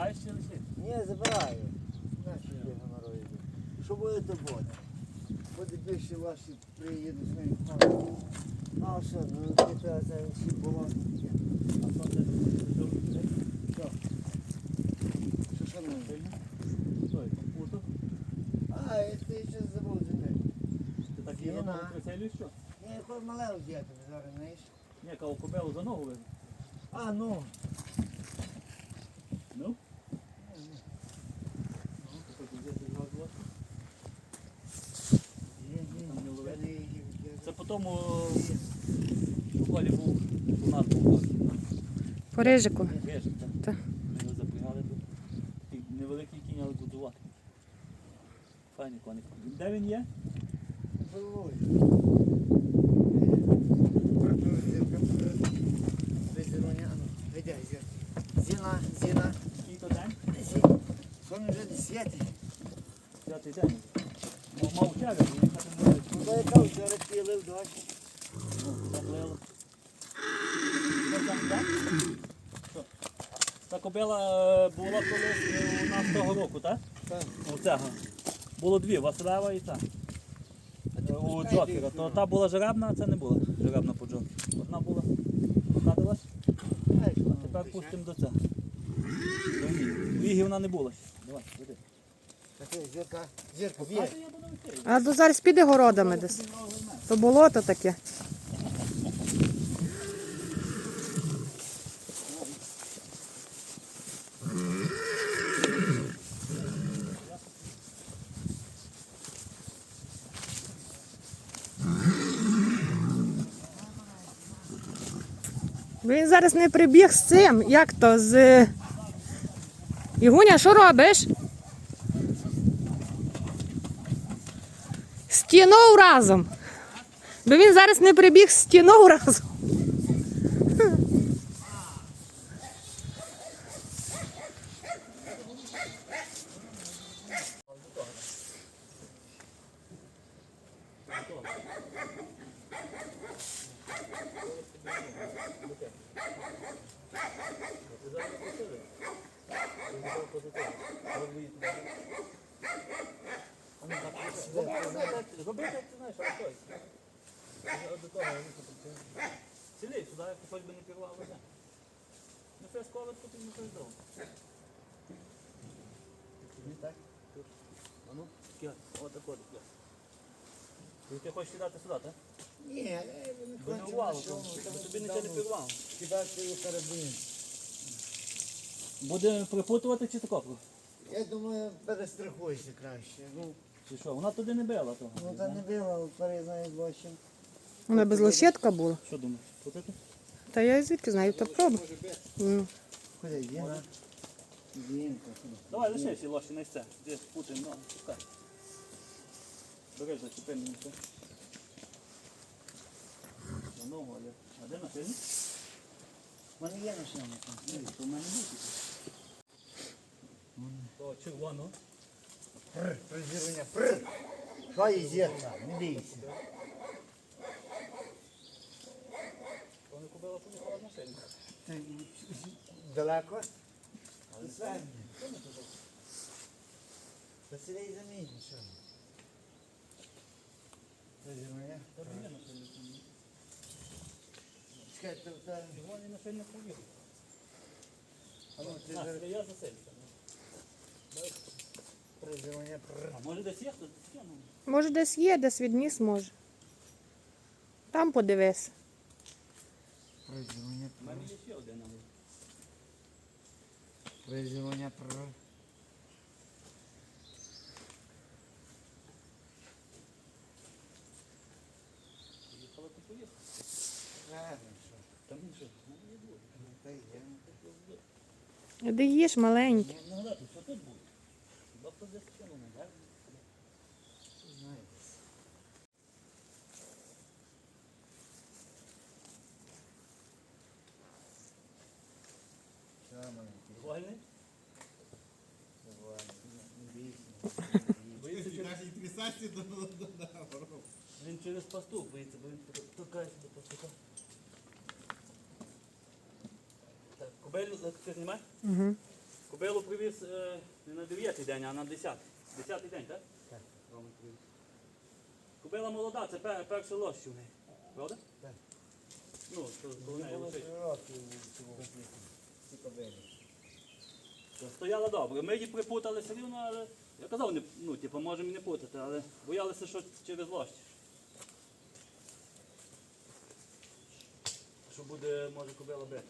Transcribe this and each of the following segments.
Забираєш чи лишиш? Ні, забираю. Наші геморої. Що буде, то буде. Буде більше ваші приїдуть з ним. А що, ну ти це всі було. А що ти Що? Що шанує? Стой, попутав. А, я ти ще забув за ним. Ти так її на приселюєш що? Я якось мале взяти зараз, знаєш. Ні, кого кобелу за ногу. А. Ну? Ну, то хоч взяти два злоти. Є, є. Там не ловить. Я не їв, я- Це по тому в школі був, у нас був По рижику. так. Ми його запрягали тут. Невеликий кінь, але будувати. Файний коник. Де він є? Зіна, зіна, Який то день? Сон вже не світить. П'ятий день. Мав- Мав тягати, він їхати не може. Ну, яка вчора пілив дощ. Ну, заплило. Що там, так? Та кобила е, була колись е, у нас того року, так? Так. У цього. Було дві, Василева і та. Е, У Джокера. То та була жеребна, а це не була жеребна по Джокеру. Одна була. Покадилась, а тепер пустимо до цього. До Віги. Віги вона не була. Давай, веди. Зірка, зірка. А то зараз піде городами десь. То болото таке. Він зараз не прибіг з цим. Як то з. Ігуня, що робиш? Стіною разом. Бо він зараз не прибіг з стіною разом. Роби, як ти знаєш, а той. До того я не Сілей сюди, як хоч би не пірвав вода. Ну це скоро тут не прийду. Так? Тут. А ну, кіт, отак от, кіт. Ти ти хочеш сідати сюди, так? Ні, я не Бо не бо там тобі нічого не давно пірвав. Кидати у карабін. Буде припутувати чи тако? Я думаю, перестрахуйся краще. Ну, Чи що? Вона туди не била того. ну та не але перезнаю бачимо. Вона без лощетка була. Що думаєш? Путати? Та я звідки знаю, то пробуй. Ну. Ходи, Діна. Дінка. Давай лише всі лоші на це. Де пути, ну, пускай. Бери, зачепи мені це. На ногу, але. А де на сильні? У мене є машина. Ні, то в мене буде. То червоно. Прр, призірування, прр. Що є зірка, не бійся. То не купила поїхала на сильні. Ти далеко? Сьогодні. Василій замінь, що? А може десь є хтось? Може десь є, десь відніс може. Там подивись. Призірування, У мене є ще один, але. призірування, прр. Поїхала, то поїхала. Правильно, що? Там інше. в мене є двоє. Ну, та є. Де їж маленький. Ну, нагадати, що тут буде? Хіба хто десь кинув, не так? Знаєте. Що, маленький? Вольний? Давай, не бійся, не бійся. Боїться через... Наші трясасті до наоборот. Він через пастух боїться, бо він така до пастуха. Так, Кобилю, ти знімаєш? Угу. Кобилу привіз е, не на 9 день, а на 10. 10 день, так? Так. Роман привіз. Кобила молода, це пер, перший лощ у неї. Правда? Так. Ну, то коли неї Було три роки в цьому ці кобилі. Стояла добре. Ми її припутали все рівно, але я казав, не, ну, типу, можемо і не путати, але боялися, що через лощ. Що буде, може, кобила бити.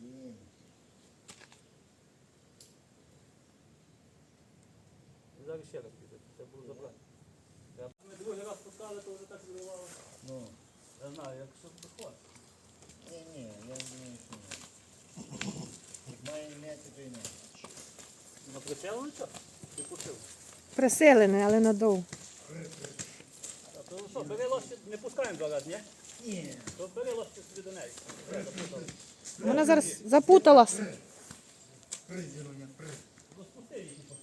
Зін. І зараз ще раз піде. Це було забрати. Ми другий раз пускали, то вже так зривало. Ну, Я знаю, як якщо приходить. ні, ні, я не знаю, що. Як має м'яти, то й не. На прицілу нічого? Ти пустив. Приселений, але надовго. А то що, бери лошадь, не пускаємо два рази, ні? Ні. То бери лошадь собі до неї. Вона зараз запуталася. Розпусти її, типу.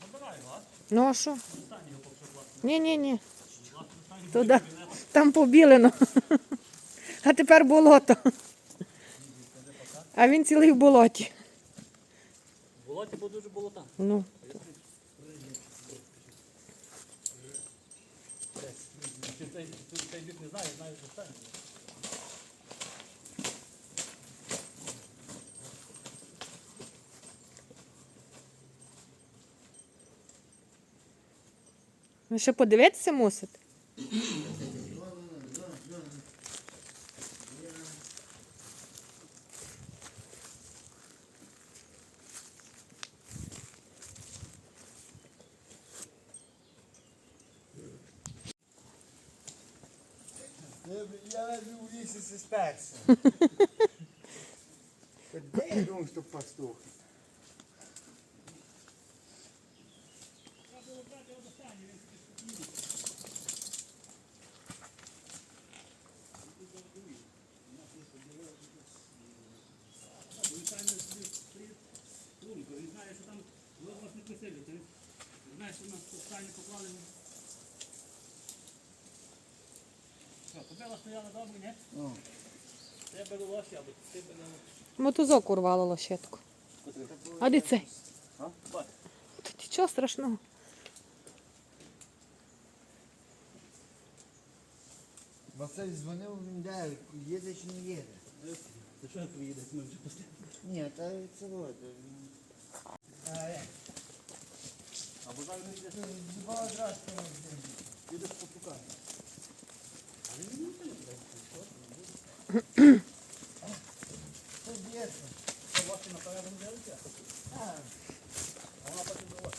Забирай його, а? Ну а що? Ні, ні, ні. Туди. Там побілено. А тепер болото. А він цілий в болоті. В болоті бо дуже болота. Ну. Цей, бік не знає, знає, що стане. Ви ще подивитися мусите? Я в лісі зі сперся. Де я думав, що пастух? Лунко, він знає, що там ви вас не присилюєте. Він знає, що нас тут стані поклали. Що, купила стояла добре, ні? Ну. Я беру лоші, або ти бере. Мотузок урвало лощетку. А де цей? А? Тут нічого страшного. Василь дзвонив, він де, їде чи не їде? Ти що приїде, ми вже пустили? Ні, та це вот. Або зараз не йде. Два одразу там Їдеш попукати. Але він не буде. Це б'ється. Це лоші наперед не дивиться. А, А вона потім до лоші.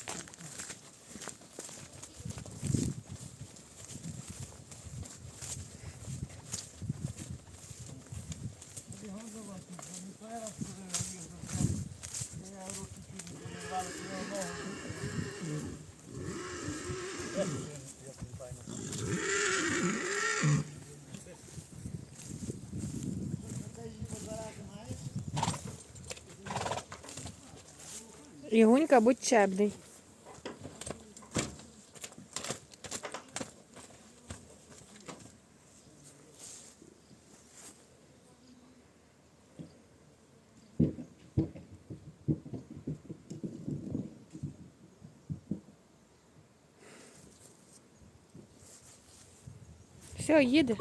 бігом за вас, не перед, коли їх забрали. Я руки чуть не порвали, я ногу. Ти її позарати маєш? Ігунька, будь чебний. Все, їде.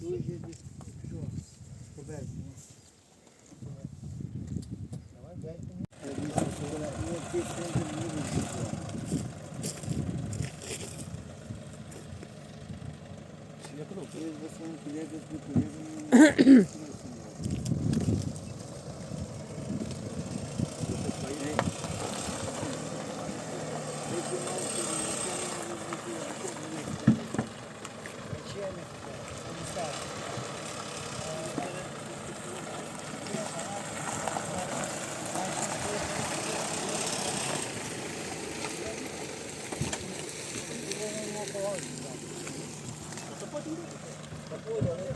Ні, нічого. Дуже десь, що, победі, ні? Давай, дай мені. Я дійсно, що вона, ну, ти ж не будеш. Я кажу, Ти ж за своїм колегою, з колегою. Та потім Та потім, але-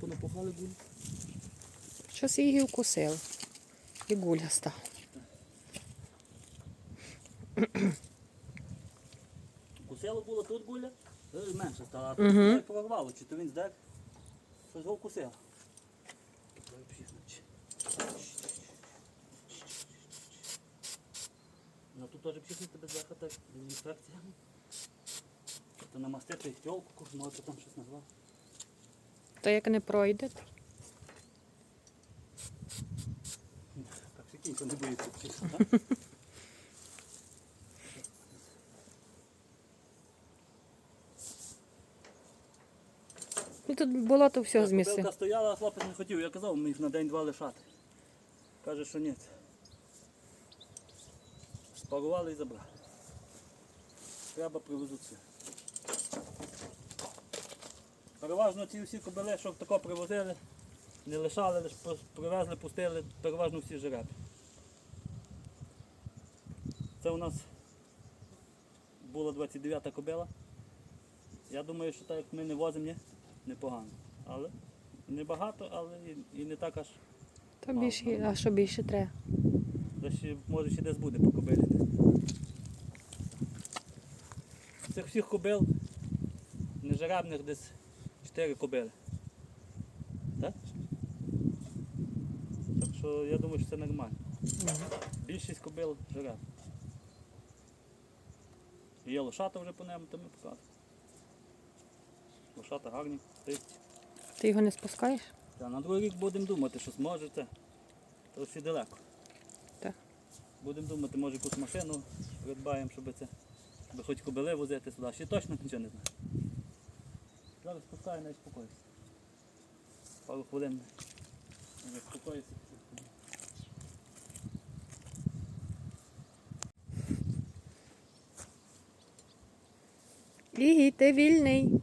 Були, понапухали були. Щось її вкусило. І гуля стала. Кусило було тут гуля, е, менше стало, а тут прорвало, чи то він здер, щось його вкусило. Ну тут теж пішли тебе захата інфекція. То намастити тілку, може там щось назвав. То як не пройде, Так, ще кінь, не боїться пішли, так? і тут було то все зміси. Кобилка стояла, а хлопець не хотів. Я казав, ми їх на день-два лишати. Каже, що ні. Спарували і забрали. Треба привезуться. Переважно ці всі кобили, що тако привозили, не лишали, лише привезли, пустили, переважно всі жеребі. Це у нас була 29-та кобила. Я думаю, що так як ми не возимо, ні, непогано. Але не багато, але і, і не так аж. То більше, а що більше треба? Десь ще, може ще десь буде по кобилі. Цих всіх кобил нежеребних десь 4 кобили. Так? Так що я думаю, що це нормально. Більшість кобил жереб. Є лошата вже по ньому, то ми показуємо. Лошата гарні, чисті. Ти його не спускаєш? Та на другий рік будемо думати, що зможете. То ще далеко. Так. Будемо думати, може якусь машину придбаємо, щоб це. Щоб хоч кобили возити сюди. Ще точно нічого не знаю. Зараз спускаю, не спокойся. Пару хвилин. Не спокойся. Лігій, ти вільний.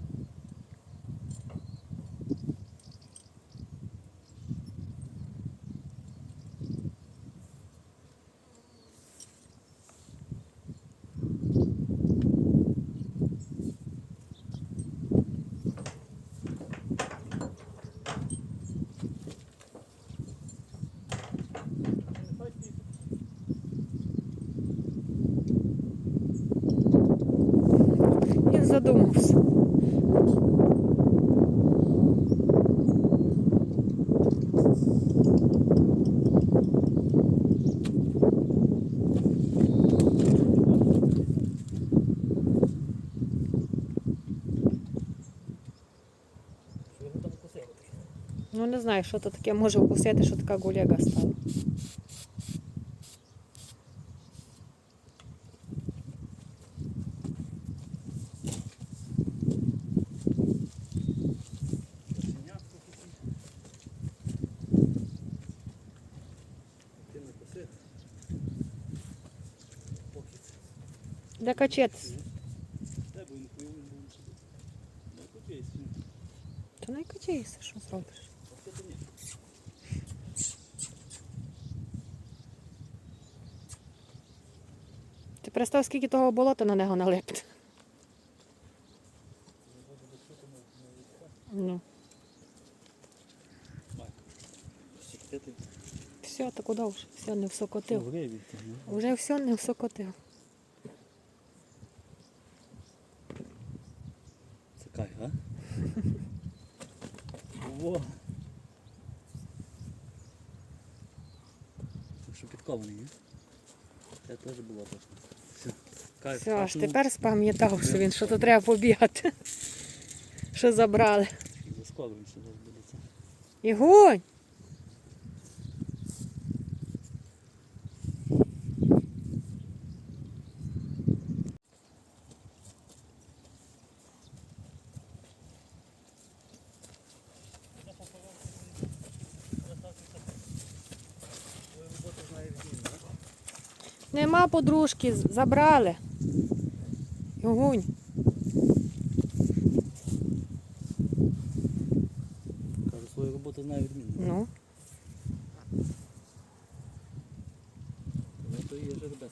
Задумався. Ну не знаю, що то таке може вкусити, що така гуляга стала. Купись. Та не качайся, що зробиш? Ти представ, скільки того болота на нього налипне. Ну, все, так удовж, все не всокотив. Уже все не всокотив. Це кайф, а? Во. Так що підкований, ні? Це теж було точно. Все. Кайф. Все, аж тепер спам'ятав, що він що то треба побігати. Що забрали. Заскоро ще зараз буде це. Ігонь! Подружки, забрали. Югунь. Кажу, свою роботу знаю відмінно. Ну, Ну, то є жеребець.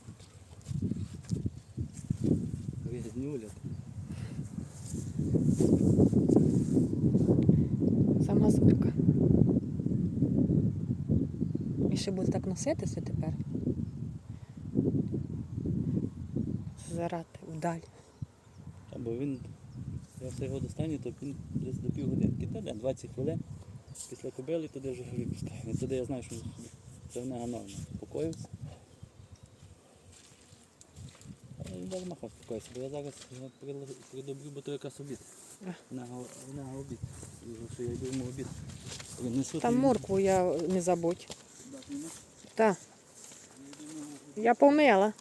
Різнюля. сама зорька. І ще буде так носитися тепер. Зарати вдаль. Або він, я все його достану, то він десь до півгодинки. Та де, 20 хвилин. Після кобили туди вже хліб ставив. Туди я знаю, що це в нього норма. Покоївся. Але хав спокоївся, бо я зараз його придобрю, бо то якраз обід. А. В нього, в нього обід. Що я йду йому обід. Принесу, Там моркву я не забудь. Так. Я помила.